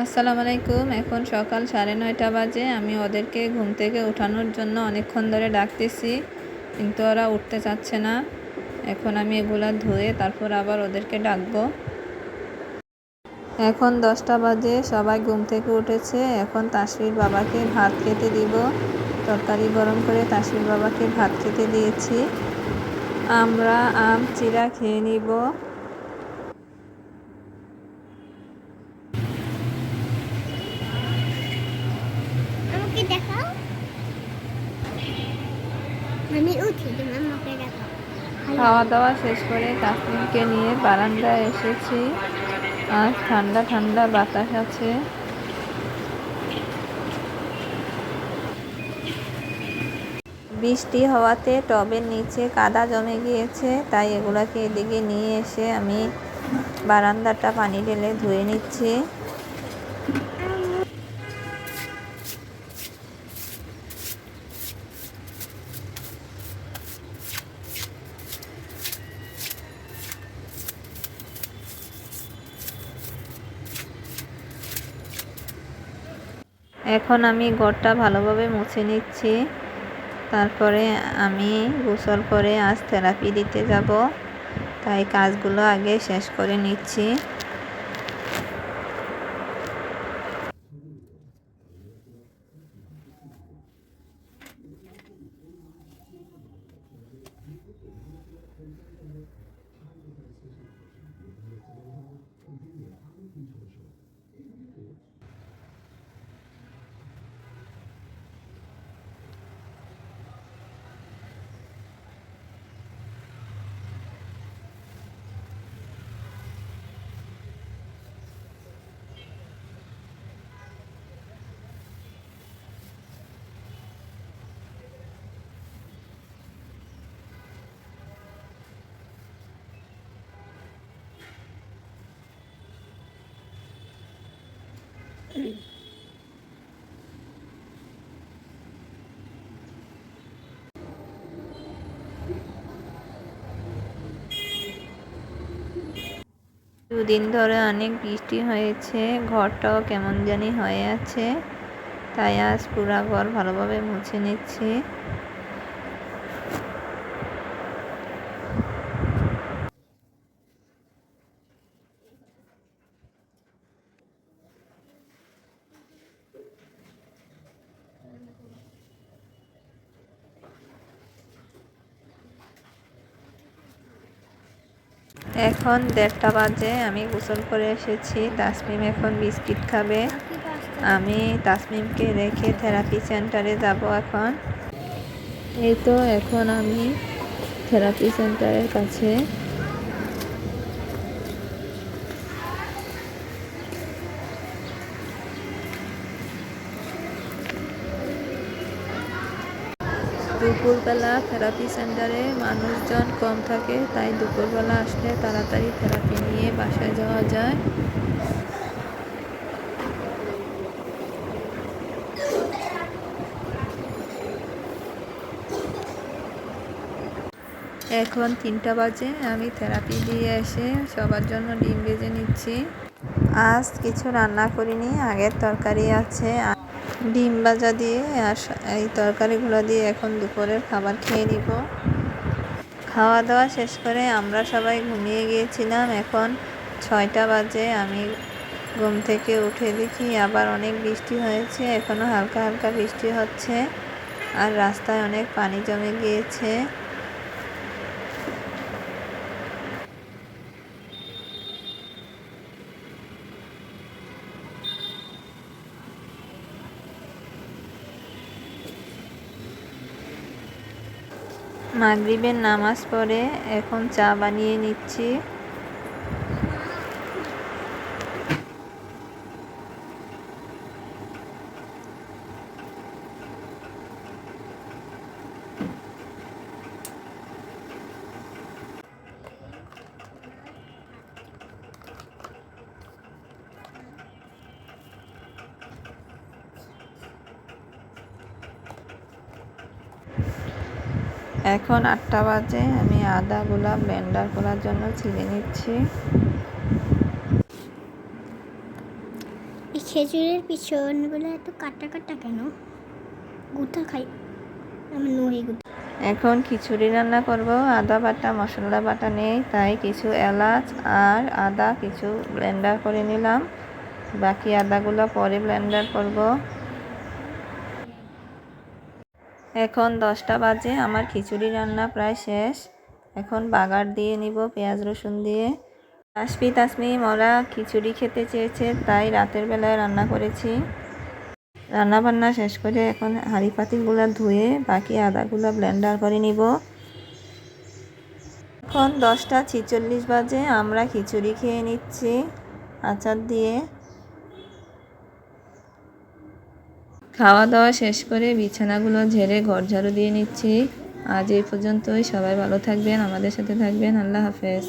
আসসালামু আলাইকুম। এখন সকাল সাড়ে নয়টা বাজে। আমি ওদেরকে ঘুম থেকে ওঠানোর জন্য অনেকক্ষণ ধরে ডাকতেছি। কিন্তু ওরা উঠতে চাচ্ছে না। এখন আমি এগুলা ধুয়ে তারপর আবার ওদেরকে ডাকবো। এখন দশটা বাজে। সবাই ঘুম থেকে উঠেছে। এখন তাসফির বাবাকে ভাত খেতে দিব। তরকারি গরম করে তাসফির বাবাকে ভাত খেতে দিয়েছি। আমরা আম, চিরা খেয়ে নিব। খাওয়া দাওয়া শেষ করে তাসমিনকে নিয়ে বারান্দায় এসেছি। আজ ঠান্ডা ঠান্ডা বাতাস আছে। বৃষ্টি হওয়াতে টবের নিচে কাদা জমে গিয়েছে, তাই এগুলাকে এদিকে নিয়ে এসে আমি বারান্দাটা পানি ঢেলে ধুয়ে নিচ্ছি। এখন আমি ঘরটা ভালোভাবে মুছে নিচ্ছি। তারপরে আমি গোসল করে আজ থেরাপি দিতে যাব। তাই কাজগুলো আগে শেষ করে নিচ্ছি। দুদিন ধরে অনেক বৃষ্টি হয়েছে, ঘরটাও কেমন জানি হয়ে আছে, তাই আজ পুরা ঘর ভালোভাবে মুছে নিচ্ছি। এখন দেড়টা বাজে, আমি গোসল করে এসেছি। তাসমিম এখন বিস্কিট খাবে। আমি তাসমিমকে রেখে থেরাপি সেন্টারে যাব এখন। এই তো, এখন আমি থেরাপি সেন্টারের কাছে দুপুরবেলা থেরাপি সেন্টারে মানুষজন কম থাকে, তাই দুপুরবেলা আসলে তাড়াতাড়ি থেরাপি নিয়ে বাসায় যাওয়া যায়। এখন তিনটা বাজে, আমি থেরাপি দিয়ে এসে সবার জন্য ডিম ভেজে নিচ্ছি। আজ কিছু রান্না করিনি, আগের তরকারি আছে ডিম ভাজা দিয়ে আর এই তরকারিগুলো দিয়ে এখন দুপুরের খাবার খেয়ে নিব। খাওয়া দাওয়া শেষ করে আমরা সবাই ঘুমিয়ে গিয়েছিলাম। এখন ছয়টা বাজে, আমি ঘুম থেকে উঠে দেখি আবার অনেক বৃষ্টি হয়েছে এখনও হালকা হালকা বৃষ্টি হচ্ছে আর রাস্তায় অনেক পানি জমে গিয়েছে। মাগরিবের নামাজ পড়ে এখন চা বানিয়ে নিচ্ছি। এখন আটটা বাজে আমি আদাগুলা ব্লেন্ডার করার জন্য ছিঁড়ে নিচ্ছি। খেজুরের পিছনগুলো এত কাটা কাটা কেন? গুতা খাই। আমি নই গুতা। এখন খিচুড়ি রান্না করব। আদা বাটা মশলা বাটা নেই তাই কিছু এলাচ আর আদা কিছু ব্লেন্ডার করে নিলাম। বাকি আদাগুলো পরে ব্লেন্ডার করব। এখন দশটা বাজে, আমার খিচুড়ি রান্না প্রায় শেষ। এখন বাগার দিয়ে নিব পেঁয়াজ রসুন দিয়ে। তাসমি তাসমি ওরা খিচুড়ি খেতে চেয়েছে, তাই রাতের বেলায় রান্না করেছি। রান্না বান্না শেষ করে এখন হাঁড়ি পাতিলগুলো ধুয়ে বাকি আদাগুলো ব্লেন্ডার করে নিব। এখন দশটা ছিচল্লিশ বাজে, আমরা খিচুড়ি খেয়ে নিচ্ছি আচার দিয়ে। খাওয়া দাওয়া শেষ করে বিছানাগুলো ঝেড়ে ঘর ঝাড়ু দিয়ে নিচ্ছি। আজ এই পর্যন্তই। সবাই ভালো থাকবেন, আমাদের সাথে থাকবেন। আল্লাহ হাফেজ।